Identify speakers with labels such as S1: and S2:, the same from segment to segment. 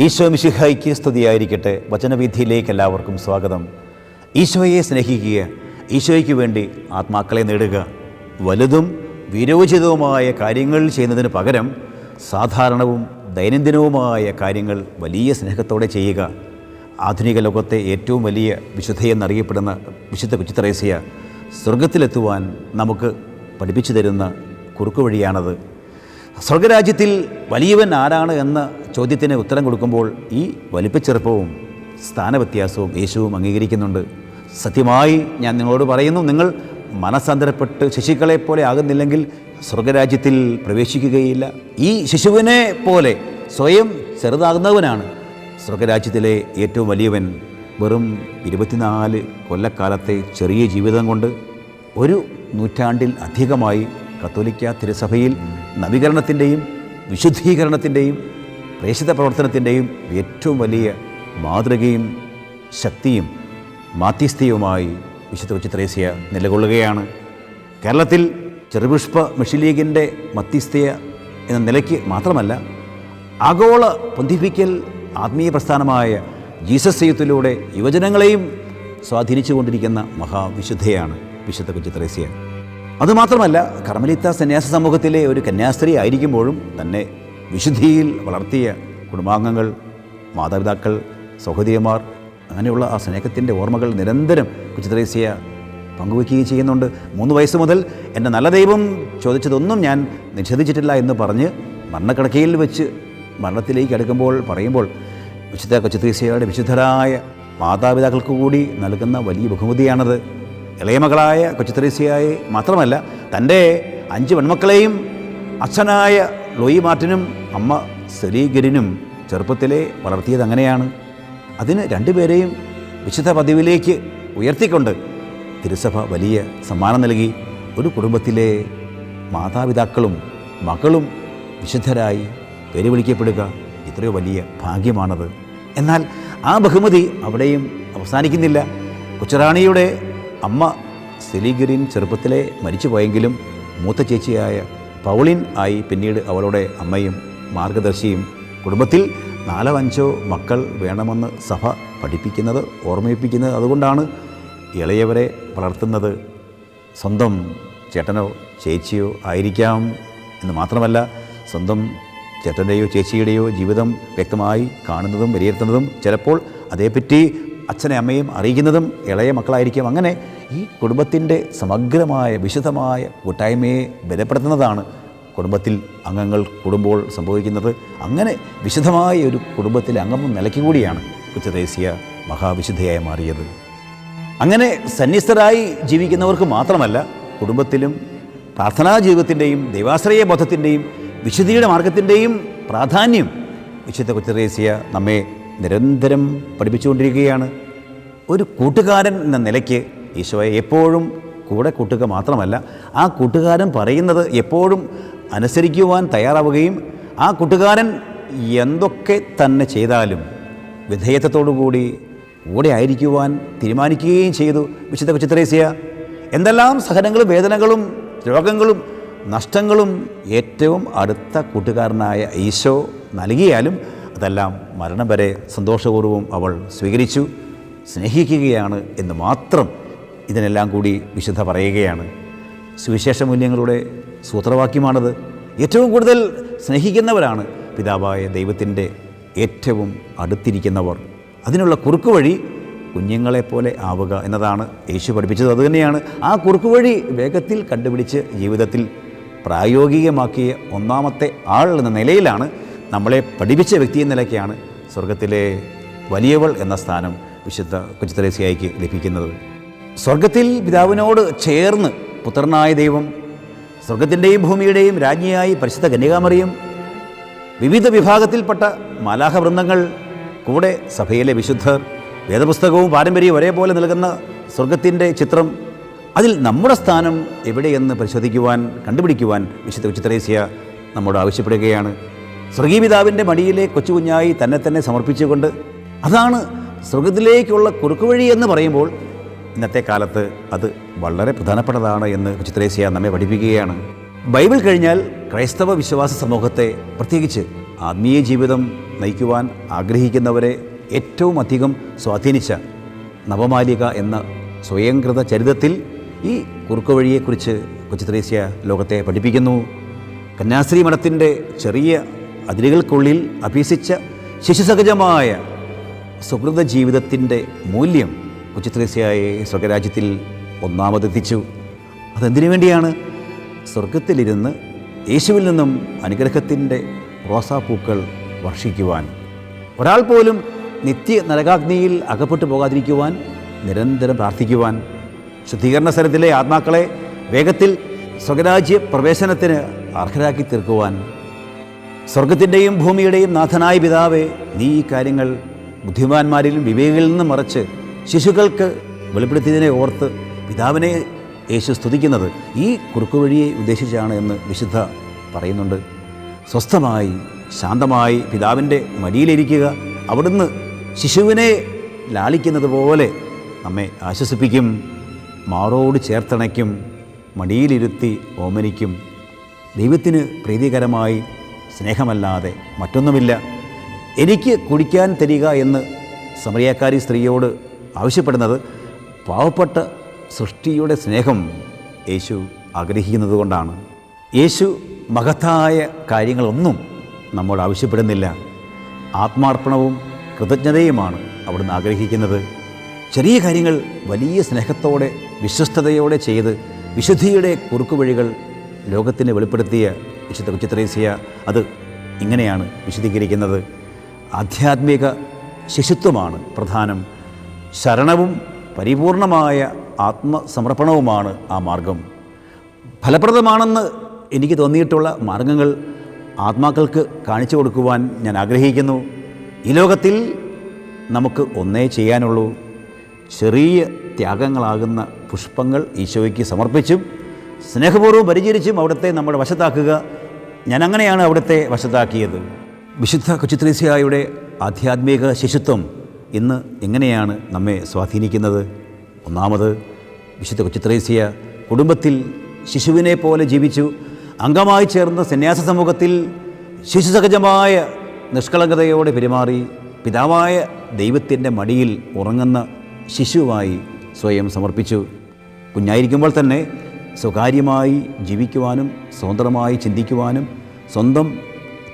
S1: ഈശോ മിശിഹായിക്ക് സ്തുതിയായിരിക്കട്ടെ. വചനവിധിയിലേക്ക് എല്ലാവർക്കും സ്വാഗതം. ഈശോയെ സ്നേഹിക്കുക ഈശോയ്ക്ക് വേണ്ടി ആത്മാക്കളെ നേടുക വലുതും വിരോചിതവുമായ കാര്യങ്ങൾ ചെയ്യുന്നതിന് പകരം സാധാരണവും ദൈനംദിനവുമായ കാര്യങ്ങൾ വലിയ സ്നേഹത്തോടെ ചെയ്യുക. ആധുനിക ലോകത്തെ ഏറ്റവും വലിയ വിശുദ്ധയെന്നറിയപ്പെടുന്ന വിശുദ്ധ കുച്ചിത്രേസ്യ സ്വർഗത്തിലെത്തുവാൻ നമുക്ക് പഠിപ്പിച്ചു തരുന്ന കുറുക്കുവഴിയാണത് സ്വർഗരാജ്യത്തിൽ വലിയവൻ ആരാണ് എന്ന ചോദ്യത്തിന് ഉത്തരം കൊടുക്കുമ്പോൾ ഈ വലിപ്പച്ചെറുപ്പവും സ്ഥാനവ്യത്യാസവും യേശുവും അംഗീകരിക്കുന്നുണ്ട്. സത്യമായി ഞാൻ നിങ്ങളോട് പറയുന്നു നിങ്ങൾ മനസ്സാന്തരപ്പെട്ട് ശിശുക്കളെ പോലെ ആകുന്നില്ലെങ്കിൽ സ്വർഗരാജ്യത്തിൽ പ്രവേശിക്കുകയില്ല. ഈ ശിശുവിനെ പോലെ സ്വയം ചെറുതാകുന്നവനാണ് സ്വർഗരാജ്യത്തിലെ ഏറ്റവും വലിയവൻ. വെറും ഇരുപത്തിനാല് കൊല്ലക്കാലത്തെ ചെറിയ ജീവിതം കൊണ്ട് ഒരു നൂറ്റാണ്ടിൽ അധികമായി കത്തോലിക്ക തിരുസഭയിൽ നവീകരണത്തിന്റെയും വിശുദ്ധീകരണത്തിന്റെയും പ്രേക്ഷിത പ്രവർത്തനത്തിന്റെയും ഏറ്റവും വലിയ മാതൃകയും ശക്തിയും മാധ്യസ്ഥയുമായി വിശുദ്ധ ഉച്ചിത്രേസ്യ നിലകൊള്ളുകയാണ്. കേരളത്തിൽ ചെറുപുഷ്പ മിഷിലീഗിന്റെ മധ്യസ്ഥയ എന്ന നിലയ്ക്ക് മാത്രമല്ല ആഗോള പൊന്തിപ്പിക്കൽ ആത്മീയ പ്രസ്ഥാനമായ ജീസസ് യുത്തിലൂടെ യുവജനങ്ങളെയും സ്വാധീനിച്ചുകൊണ്ടിരിക്കുന്ന മഹാവിശുദ്ധയാണ് വിശുദ്ധ കുച്ചിത്രേസ്യ. അതുമാത്രമല്ല കർമ്മലിത്ത സന്യാസ സമൂഹത്തിലെ ഒരു കന്യാസ്ത്രീ ആയിരിക്കുമ്പോഴും തന്നെ വിശുദ്ധിയിൽ വളർത്തിയ കുടുംബാംഗങ്ങൾ മാതാപിതാക്കൾ സഹോദരിമാർ അങ്ങനെയുള്ള ആ സ്നേഹത്തിന്റെ ഓർമ്മകൾ നിരന്തരം കുച്ചിത്രേസ്യ പങ്കുവയ്ക്കുകയും ചെയ്യുന്നുണ്ട്. മൂന്ന് വയസ്സ് മുതൽ എന്റെ നല്ല ദൈവം ചോദിച്ചതൊന്നും ഞാൻ നിഷേധിച്ചിട്ടില്ല എന്ന് പറഞ്ഞ് മരണക്കിടക്കയിൽ വെച്ച് മരണത്തിലേക്ക് അടുക്കുമ്പോൾ പറയുമ്പോൾ വിശുദ്ധ കൊച്ചുത്രീസയുടെ വിശുദ്ധരായ മാതാപിതാക്കൾക്ക് കൂടി നൽകുന്ന വലിയ ബഹുമതിയാണത്. ഇളയ മകളായ കൊച്ചുത്രീസയായി മാത്രമല്ല തന്റെ അഞ്ച് പെൺമക്കളെയും അച്ഛനായ ലോയി മാർട്ടിനും അമ്മ സെലീഗരിനും ചെറുപ്പത്തിലെ വളർത്തിയത് അങ്ങനെയാണ്. അതിന് രണ്ടുപേരെയും വിശുദ്ധ പദവിയിലേക്ക് ഉയർത്തിക്കൊണ്ട് തിരുസഭ വലിയ സമ്മാനം നൽകി. ഒരു കുടുംബത്തിലെ മാതാപിതാക്കളും മകളും വിശുദ്ധരായി പേര് വിളിക്കപ്പെടുക ഇത്രയോ വലിയ ഭാഗ്യമാണത്. എന്നാൽ ആ ബഹുമതി അവിടെയും അവസാനിക്കുന്നില്ല. കൊച്ചുറാണിയുടെ അമ്മ സെലിഗരിൻ ചെറുപ്പത്തിലെ മരിച്ചുപോയെങ്കിലും മൂത്ത ചേച്ചിയായ പൗളിൻ ആയി പിന്നീട് അവളുടെ അമ്മയും മാർഗദർശിയും കുടുംബത്തിൽ നാലോ അഞ്ചോ മക്കൾ വേണമെന്ന് സഭ പഠിപ്പിക്കുന്നത് ഓർമ്മിപ്പിക്കുന്നത് അതുകൊണ്ടാണ് ഇളയവരെ വളർത്തുന്നത്. സ്വന്തം ചേട്ടനോ ചേച്ചിയോ ആയിരിക്കാം എന്ന് മാത്രമല്ല സ്വന്തം ചേട്ടന്റെയോ ചേച്ചിയുടെയോ ജീവിതം വ്യക്തമായി കാണുന്നതും വിലയിരുത്തുന്നതും ചിലപ്പോൾ അതേപ്പറ്റി അച്ഛനെ അമ്മയും അറിയിക്കുന്നതും ഇളയ മക്കളായിരിക്കും. അങ്ങനെ ഈ കുടുംബത്തിന്റെ സമഗ്രമായ വിശദമായ കൂട്ടായ്മയെ ബലപ്പെടുത്തുന്നതാണ് കുടുംബത്തിൽ അംഗങ്ങൾ കൂടുമ്പോൾ സംഭവിക്കുന്നത്. അങ്ങനെ വിശദമായ ഒരു കുടുംബത്തിലെ അംഗം നിലയ്ക്ക് കൂടിയാണ് കുച്ചദേശീയ മഹാവിശുദ്ധയായി മാറിയത്. അങ്ങനെ സന്യസ്തരായി ജീവിക്കുന്നവർക്ക് മാത്രമല്ല കുടുംബത്തിലും പ്രാർത്ഥനാ ജീവിതത്തിന്റെയും ദൈവാശ്രയ ബോധത്തിന്റെയും വിശുദ്ധിയുടെ മാർഗത്തിന്റെയും പ്രാധാന്യം വിശുദ്ധ കൊച്ചറേസ്യ നമ്മെ നിരന്തരം പഠിപ്പിച്ചുകൊണ്ടിരിക്കുകയാണ്. ഒരു കൂട്ടുകാരൻ എന്ന നിലയ്ക്ക് ഈശോയെ എപ്പോഴും കൂടെ കൂട്ടുക മാത്രമല്ല ആ കൂട്ടുകാരൻ പറയുന്നത് എപ്പോഴും അനുസരിക്കുവാൻ തയ്യാറാവുകയും ആ കൂട്ടുകാരൻ എന്തൊക്കെ തന്നെ ചെയ്താലും വിധേയത്വത്തോടുകൂടി കൂടെ ആയിരിക്കുവാൻ തീരുമാനിക്കുകയും ചെയ്തു. വിശുദ്ധ വിചിത്രേസ്യ എന്തെല്ലാം സഹനങ്ങളും വേദനകളും രോഗങ്ങളും നഷ്ടങ്ങളും ഏറ്റവും അടുത്ത കൂട്ടുകാരനായ ഈശോ നൽകിയാലും അതെല്ലാം മരണം വരെ സന്തോഷപൂർവം അവൾ സ്വീകരിച്ചു സ്നേഹിക്കുകയാണ് എന്ന് മാത്രം ഇതിനെല്ലാം കൂടി വിശുദ്ധ പറയുകയാണ്. സുവിശേഷ മൂല്യങ്ങളുടെ സൂത്രവാക്യമാണത്. ഏറ്റവും കൂടുതൽ സ്നേഹിക്കുന്നവരാണ് പിതാവായ ദൈവത്തിന്റെ ഏറ്റവും അടുത്തിരിക്കുന്നവർ. അതിനുള്ള കുറുക്കുവഴി കുഞ്ഞുങ്ങളെപ്പോലെ ആവുക എന്നതാണ് യേശു പഠിപ്പിച്ചത്. അതുതന്നെയാണ് ആ കുറുക്കുവഴി വേഗത്തിൽ കണ്ടുപിടിച്ച് ജീവിതത്തിൽ പ്രായോഗികമാക്കിയ ഒന്നാമത്തെ ആൾ എന്ന നിലയിലാണ് നമ്മളെ പഠിപ്പിച്ച വ്യക്തി എന്ന നിലയ്ക്കാണ് സ്വർഗത്തിലെ വലിയവൾ എന്ന സ്ഥാനം വിശുദ്ധ കൊച്ചുത്തരേസ്യായിക്ക് ലഭിക്കുന്നത്. സ്വർഗത്തിൽ പിതാവിനോട് ചേർന്ന് പുത്രനായ ദൈവം സ്വർഗത്തിന്റെയും ഭൂമിയുടെയും രാജ്ഞിയായി പരിശുദ്ധ കന്യകാമറിയും വിവിധ വിഭാഗത്തിൽപ്പെട്ട മാലാഹ വൃന്ദങ്ങൾ കൂടെ സഭയിലെ വിശുദ്ധർ വേദപുസ്തകവും പാരമ്പര്യവും ഒരേപോലെ നൽകുന്ന സ്വർഗത്തിന്റെ ചിത്രം അതിൽ നമ്മുടെ സ്ഥാനം എവിടെയെന്ന് പരിശോധിക്കുവാൻ കണ്ടുപിടിക്കുവാൻ വിശുദ്ധ ഉച്ചിത്രേസ്യ നമ്മോട് ആവശ്യപ്പെടുകയാണ്. സ്വർഗീപിതാവിന്റെ മടിയിലെ കൊച്ചുകുഞ്ഞായി തന്നെ തന്നെ സമർപ്പിച്ചുകൊണ്ട് അതാണ് സ്വർഗത്തിലേക്കുള്ള കുറുക്കുവഴി എന്ന് പറയുമ്പോൾ ഇന്നത്തെ കാലത്ത് അത് വളരെ പ്രധാനപ്പെട്ടതാണ് എന്ന് ചിത്രേസ്യ നമ്മെ പഠിപ്പിക്കുകയാണ്. ബൈബിൾ കഴിഞ്ഞാൽ ക്രൈസ്തവ വിശ്വാസ സമൂഹത്തെ പ്രത്യേകിച്ച് ആത്മീയ ജീവിതം നയിക്കുവാൻ ആഗ്രഹിക്കുന്നവരെ ഏറ്റവും അധികം സ്വാധീനിച്ച നവമാലിക എന്ന സ്വയംകൃത ചരിതത്തിൽ ഈ കുറുക്കുവഴിയെക്കുറിച്ച് കൊച്ചു ത്രേസ്യ ലോകത്തെ പഠിപ്പിക്കുന്നു. കന്യാസ്ത്രീ മഠത്തിന്റെ ചെറിയ അതിരുകൾക്കുള്ളിൽ അഭ്യസിച്ച ശിശുസഹജമായ സുഹൃത ജീവിതത്തിന്റെ മൂല്യം കൊച്ചു ത്രേസ്യയെ സ്വർഗരാജ്യത്തിൽ ഒന്നാമതെത്തിച്ചു. അതെന്തിനു വേണ്ടിയാണ്? സ്വർഗത്തിലിരുന്ന് യേശുവിൽ നിന്നും അനുഗ്രഹത്തിന്റെ റോസാപ്പൂക്കൾ വർഷിക്കുവാൻ. ഒരാൾ പോലും നിത്യ നരകാഗ്നിയിൽ അകപ്പെട്ടു പോകാതിരിക്കുവാൻ നിരന്തരം പ്രാർത്ഥിക്കുവാൻ. ശുദ്ധീകരണ സ്ഥലത്തിലെ ആത്മാക്കളെ വേഗത്തിൽ സ്വകരാജ്യ പ്രവേശനത്തിന് അർഹരാക്കി തീർക്കുവാൻ സ്വർഗത്തിന്റെയും ഭൂമിയുടെയും നാഥനായ പിതാവെ നീ ഈ കാര്യങ്ങൾ ബുദ്ധിമാന്മാരിലും വിവേകിൽ നിന്നും മറച്ച് ശിശുക്കൾക്ക് വെളിപ്പെടുത്തിയതിനെ ഓർത്ത് പിതാവിനെ യേശു സ്തുതിക്കുന്നത് ഈ കുറുക്കുവഴിയെ ഉദ്ദേശിച്ചാണ് എന്ന് വിശുദ്ധ പറയുന്നുണ്ട്. സ്വസ്ഥമായി ശാന്തമായി പിതാവിന്റെ മടിയിലിരിക്കുക അവിടുന്ന് ശിശുവിനെ ലാളിക്കുന്നത് പോലെ നമ്മെ ആശ്വസിപ്പിക്കും മാറോട് ചേർത്തണയ്ക്കും മടിയിലിരുത്തി ഓമനിക്കും. ദൈവത്തിന് പ്രീതികരമായി സ്നേഹമല്ലാതെ മറ്റൊന്നുമില്ല. എനിക്ക് കുടിക്കാൻ തരിക എന്ന് സമറിയക്കാരി സ്ത്രീയോട് ആവശ്യപ്പെടുന്നത് പാവപ്പെട്ട സൃഷ്ടിയുടെ സ്നേഹം യേശു ആഗ്രഹിക്കുന്നത് കൊണ്ടാണ് യേശു മഹത്തായ കാര്യങ്ങളൊന്നും നമ്മോട് ആവശ്യപ്പെടുന്നില്ല. ആത്മാർപ്പണവും കൃതജ്ഞതയുമാണ് അവിടുന്ന് ആഗ്രഹിക്കുന്നത്. ചെറിയ കാര്യങ്ങൾ വലിയ സ്നേഹത്തോടെ വിശ്വസ്തയോടെ ചെയ്ത് വിശുദ്ധിയുടെ കുറുക്കുവഴികൾ ലോകത്തിന് വെളിപ്പെടുത്തിയ വിശുദ്ധ കുച്ചിത്രേസ്യ അത് ഇങ്ങനെയാണ് വിശദീകരിക്കുന്നത്. ആധ്യാത്മിക ശിശുത്വമാണ് പ്രധാനം. ശരണവും പരിപൂർണമായ ആത്മസമർപ്പണവുമാണ് ആ മാർഗം. ഫലപ്രദമാണെന്ന് എനിക്ക് തോന്നിയിട്ടുള്ള മാർഗങ്ങൾ ആത്മാക്കൾക്ക് കാണിച്ചു കൊടുക്കുവാൻ ഞാൻ ആഗ്രഹിക്കുന്നു. ഈ ലോകത്തിൽ നമുക്ക് ഒന്നേ ചെയ്യാനുള്ളൂ. ചെറിയ ത്യാഗങ്ങളാകുന്ന പുഷ്പങ്ങൾ ഈശോയ്ക്ക് സമർപ്പിച്ചും സ്നേഹപൂർവം പരിചരിച്ചും അവിടുത്തെ നമ്മുടെ വശത്താക്കുക. ഞാൻ അങ്ങനെയാണ് അവിടുത്തെ വശത്താക്കിയത്. വിശുദ്ധ കൊച്ചുത്രേസ്യായുടെ ആധ്യാത്മിക ശിശുത്വം ഇന്ന് എങ്ങനെയാണ് നമ്മെ സ്വാധീനിക്കുന്നത്? ഒന്നാമത് വിശുദ്ധ കൊച്ചുത്രേസ്യ കുടുംബത്തിൽ ശിശുവിനെ പോലെ ജീവിച്ചു അംഗമായി ചേർന്ന സന്യാസ സമൂഹത്തിൽ ശിശുസഹജമായ നിഷ്കളങ്കതയോടെ പെരുമാറി പിതാവായ ദൈവത്തിന്റെ മടിയിൽ ഉറങ്ങുന്ന ശിശുവായി സ്വയം സമർപ്പിച്ചു. കുഞ്ഞായിരിക്കുമ്പോൾ തന്നെ സ്വകാര്യമായി ജീവിക്കുവാനും സ്വതന്ത്രമായി ചിന്തിക്കുവാനും സ്വന്തം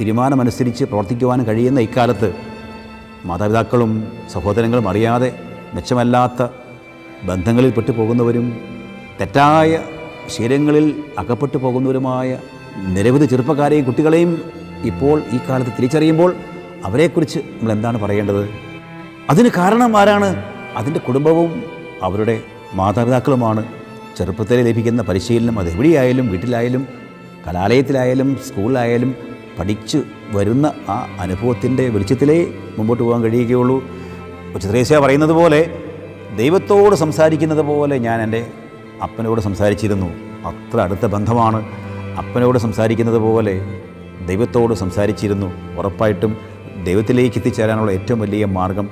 S1: തീരുമാനമനുസരിച്ച് പ്രവർത്തിക്കുവാനും കഴിയുന്ന ഇക്കാലത്ത് മാതാപിതാക്കളും സഹോദരങ്ങളും അറിയാതെ മെച്ചമല്ലാത്ത ബന്ധങ്ങളിൽ പെട്ടു പോകുന്നവരും തെറ്റായ ശീലങ്ങളിൽ അകപ്പെട്ടു പോകുന്നവരുമായ നിരവധി ചെറുപ്പക്കാരെയും കുട്ടികളെയും ഇപ്പോൾ ഈ കാലത്ത് തിരിച്ചറിയുമ്പോൾ അവരെക്കുറിച്ച് നമ്മൾ എന്താണ് പറയേണ്ടത്? അതിന് കാരണം ആരാണ്? അതിന്റെ കുടുംബവും അവരുടെ മാതാപിതാക്കളുമാണ്. ചെറുപ്പത്തിൽ ലഭിക്കുന്ന പരിശീലനം അത് എവിടെയായാലും വീട്ടിലായാലും കലാലയത്തിലായാലും സ്കൂളിലായാലും പഠിച്ചു വരുന്ന ആ അനുഭവത്തിന്റെ വെളിച്ചത്തിലേ മുമ്പോട്ട് പോകാൻ കഴിയുകയുള്ളൂ. ചിത്രേസ്യ പറയുന്നത് പോലെ ദൈവത്തോട് സംസാരിക്കുന്നത് പോലെ ഞാൻ എന്റെ അപ്പനോട് സംസാരിച്ചിരുന്നു. അത്ര അടുത്ത ബന്ധമാണ്. അപ്പനോട് സംസാരിക്കുന്നത് പോലെ ദൈവത്തോട് സംസാരിച്ചിരുന്നു. ഉറപ്പായിട്ടും ദൈവത്തിലേക്ക് എത്തിച്ചേരാനുള്ള ഏറ്റവും വലിയ മാർഗം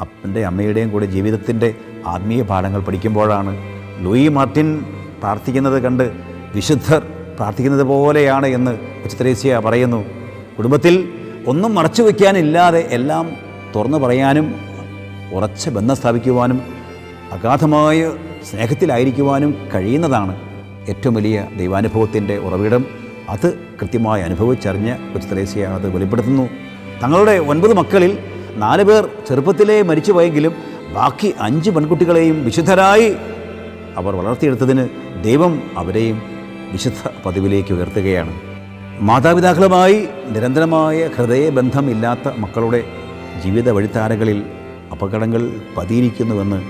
S1: അപ്പന്റെ അമ്മയുടെയും കൂടെ ജീവിതത്തിന്റെ ആത്മീയ പാഠങ്ങൾ പഠിക്കുമ്പോഴാണ്. ലൂയി മാർട്ടിൻ പ്രാർത്ഥിക്കുന്നത് കണ്ട് വിശുദ്ധർ പ്രാർത്ഥിക്കുന്നത് പോലെയാണ് എന്ന് ഉച്ചത്രേസ്യ പറയുന്നു. കുടുംബത്തിൽ ഒന്നും മറച്ചു വയ്ക്കാനില്ലാതെ എല്ലാം തുറന്നു പറയാനും ഉറച്ച ബന്ധം സ്ഥാപിക്കുവാനും അഗാധമായ സ്നേഹത്തിലായിരിക്കുവാനും കഴിയുന്നതാണ് ഏറ്റവും വലിയ ദൈവാനുഭവത്തിന്റെ ഉറവിടം. അത് കൃത്യമായി അനുഭവിച്ചറിഞ്ഞ ഉച്ചത്രേസ്യ അത് വെളിപ്പെടുത്തുന്നു. തങ്ങളുടെ ഒൻപത് മക്കളിൽ നാല് പേർ ചെറുപ്പത്തിലേ മരിച്ചുപോയെങ്കിലും ബാക്കി അഞ്ച് പെൺകുട്ടികളെയും വിശുദ്ധരായി അവർ വളർത്തിയെടുത്തതിന് ദൈവം അവരെയും വിശുദ്ധ പതിവിലേക്ക് ഉയർത്തുകയാണ്. മാതാപിതാക്കളുമായി നിരന്തരമായ ഹൃദയബന്ധം ഇല്ലാത്ത മക്കളുടെ ജീവിത വഴിത്താരകളിൽ അപകടങ്ങൾ പതിയിരിക്കുന്നുവെന്ന്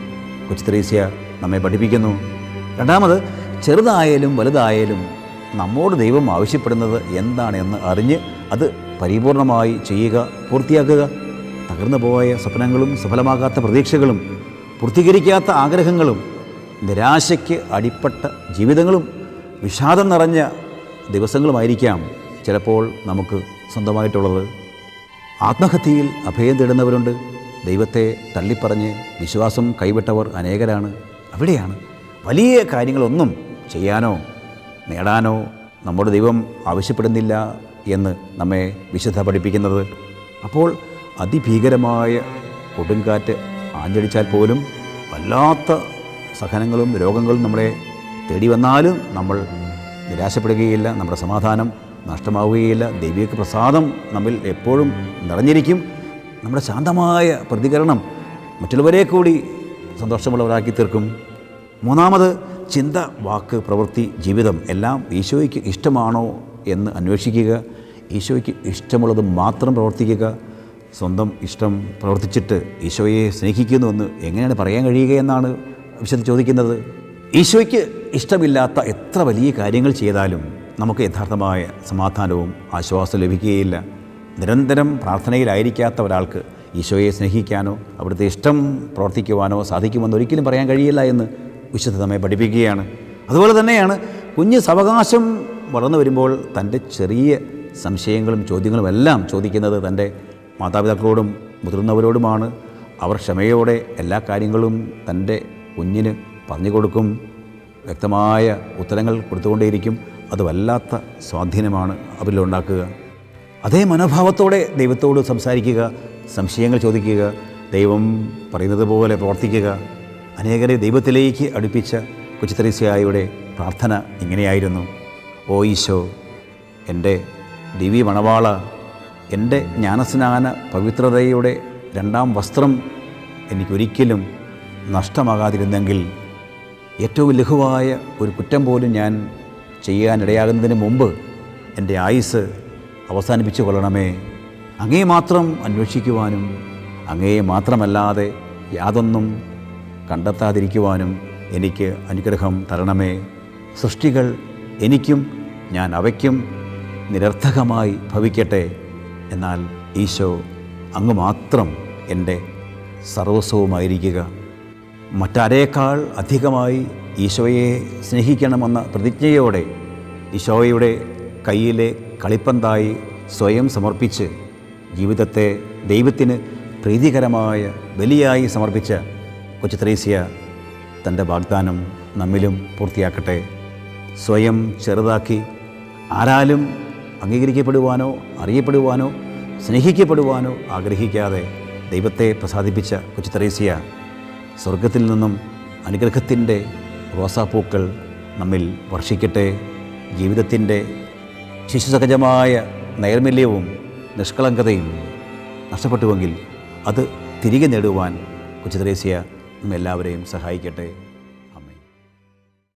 S1: കൊച്ചുത്രേസ്യ നമ്മെ പഠിപ്പിക്കുന്നു. രണ്ടാമത് ചെറുതായാലും വലുതായാലും നമ്മോട് ദൈവം ആവശ്യപ്പെടുന്നത് എന്താണെന്ന് അറിഞ്ഞ് അത് പരിപൂർണമായി ചെയ്യുക പൂർത്തിയാക്കുക. തകർന്നു പോയ സ്വപ്നങ്ങളും സഫലമാകാത്ത പ്രതീക്ഷകളും പൂർത്തീകരിക്കാത്ത ആഗ്രഹങ്ങളും നിരാശയ്ക്ക് അടിപ്പെട്ട ജീവിതങ്ങളും വിഷാദം നിറഞ്ഞ ദിവസങ്ങളുമായിരിക്കാം ചിലപ്പോൾ നമുക്ക് സ്വന്തമായിട്ടുള്ളത്. ആത്മഹത്യയിൽ അഭയം തേടുന്നവരുണ്ട്. ദൈവത്തെ തള്ളിപ്പറഞ്ഞ് വിശ്വാസം കൈവിട്ടവർ അനേകരാണ്. അവിടെയാണ് വലിയ കാര്യങ്ങളൊന്നും ചെയ്യാനോ നേടാനോ നമ്മുടെ ദൈവം ആവശ്യപ്പെടുന്നില്ല എന്ന് നമ്മെ വിശുദ്ധ പഠിപ്പിക്കുന്നത്. അപ്പോൾ അതിഭീകരമായ കൊടുങ്കാറ്റ് ആഞ്ഞടിച്ചാൽ പോലും വല്ലാത്ത സഹനങ്ങളും രോഗങ്ങളും നമ്മളെ തേടി വന്നാലും നമ്മൾ നിരാശപ്പെടുകയില്ല നമ്മുടെ സമാധാനം നഷ്ടമാവുകയില്ല ദൈവിക പ്രസാദം നമ്മിൽ എപ്പോഴും നിറഞ്ഞിരിക്കും. നമ്മുടെ ശാന്തമായ പ്രതികരണം മറ്റുള്ളവരെ കൂടി സന്തോഷമുള്ളവരാക്കി തീർക്കും. മൂന്നാമത് ചിന്ത വാക്ക് പ്രവൃത്തി ജീവിതം എല്ലാം ഈശോയ്ക്ക് ഇഷ്ടമാണോ എന്ന് അന്വേഷിക്കുക. ഈശോയ്ക്ക് ഇഷ്ടമുള്ളത് മാത്രം പ്രവർത്തിക്കുക. സ്വന്തം ഇഷ്ടം പ്രവർത്തിച്ചിട്ട് ഈശോയെ സ്നേഹിക്കുന്നുവെന്ന് എങ്ങനെയാണ് പറയാൻ കഴിയുക എന്നാണ് വിശുദ്ധ ചോദിക്കുന്നത് ഈശോയ്ക്ക് ഇഷ്ടമില്ലാത്ത എത്ര വലിയ കാര്യങ്ങൾ ചെയ്താലും നമുക്ക് യഥാർത്ഥമായ സമാധാനവും ആശ്വാസവും ലഭിക്കുകയില്ല. നിരന്തരം പ്രാർത്ഥനയിലായിരിക്കാത്ത ഒരാൾക്ക് ഈശോയെ സ്നേഹിക്കാനോ അവിടുത്തെ ഇഷ്ടം പ്രവർത്തിക്കുവാനോ സാധിക്കുമെന്ന് ഒരിക്കലും പറയാൻ കഴിയില്ല എന്ന് വിശുദ്ധ നമ്മെ പഠിപ്പിക്കുകയാണ്. അതുപോലെ തന്നെയാണ് കുഞ്ഞ് സവകാശം വളർന്നു വരുമ്പോൾ തന്റെ ചെറിയ സംശയങ്ങളും ചോദ്യങ്ങളും എല്ലാം ചോദിക്കുന്നത് തന്റെ മാതാപിതാക്കളോടും മുതിർന്നവരോടുമാണ്. അവർ ക്ഷമയോടെ എല്ലാ കാര്യങ്ങളും തന്റെ കുഞ്ഞിന് പറഞ്ഞു കൊടുക്കും വ്യക്തമായ ഉത്തരങ്ങൾ കൊടുത്തുകൊണ്ടേയിരിക്കും. അത് വല്ലാത്ത സ്വാധീനമാണ് അവരിലുണ്ടാക്കുക അതേ മനോഭാവത്തോടെ ദൈവത്തോട് സംസാരിക്കുക സംശയങ്ങൾ ചോദിക്കുക ദൈവം പറയുന്നത് പോലെ പ്രവർത്തിക്കുക. അനേകരെ ദൈവത്തിലേക്ക് അടുപ്പിച്ച കൊച്ചുത്രേസ്യായുടെ പ്രാർത്ഥന ഇങ്ങനെയായിരുന്നു. ഓ ഈശോ എന്റെ ദിവി മണവാള എന്റെ ജ്ഞാനസ്നാന പവിത്രതയുടെ രണ്ടാം വസ്ത്രം എനിക്കൊരിക്കലും നഷ്ടമാകാതിരുന്നെങ്കിൽ ഏറ്റവും ലഘുവായ ഒരു കുറ്റം പോലും ഞാൻ ചെയ്യാനിടയാകുന്നതിന് മുമ്പ് എന്റെ ആയുസ് അവസാനിപ്പിച്ചു കൊള്ളണമേ. അങ്ങേ മാത്രം അന്വേഷിക്കുവാനും അങ്ങയെ മാത്രമല്ലാതെ യാതൊന്നും കണ്ടെത്താതിരിക്കുവാനും എനിക്ക് അനുഗ്രഹം തരണമേ. സൃഷ്ടികൾ എനിക്കും ഞാൻ അവയ്ക്കും നിരർത്ഥകമായി ഭവിക്കട്ടെ എന്നാൽ ഈശോ അങ്ങ് മാത്രം എന്റെ സർവസ്വവുമായിരിക്കുക. മറ്റാരേക്കാൾ അധികമായി ഈശോയെ സ്നേഹിക്കണമെന്ന പ്രതിജ്ഞയോടെ ഈശോയുടെ കയ്യിലെ കളിപ്പന്തായി സ്വയം സമർപ്പിച്ച് ജീവിതത്തെ ദൈവത്തിന് പ്രീതികരമായ ബലിയായി സമർപ്പിച്ച കൊച്ചു ത്രേസ്യ തന്റെ വാഗ്ദാനം നമ്മിലും പൂർത്തിയാക്കട്ടെ. സ്വയം ചെറുതാക്കി ആരാലും അംഗീകരിക്കപ്പെടുവാനോ അറിയപ്പെടുവാനോ സ്നേഹിക്കപ്പെടുവാനോ ആഗ്രഹിക്കാതെ ദൈവത്തെ പ്രസാദിപ്പിച്ച കൊച്ചു ത്രേസ്യ സ്വർഗത്തിൽ നിന്നും അനുഗ്രഹത്തിന്റെ റോസാപ്പൂക്കൾ നമ്മിൽ വർഷിക്കട്ടെ. ജീവിതത്തിന്റെ ശിശുസഹജമായ നൈർമല്യവും നിഷ്കളങ്കതയും നഷ്ടപ്പെട്ടുവെങ്കിൽ അത് തിരികെ നേടുവാൻ കൊച്ചു ത്രേസ്യ നമ്മെല്ലാവരെയും സഹായിക്കട്ടെ.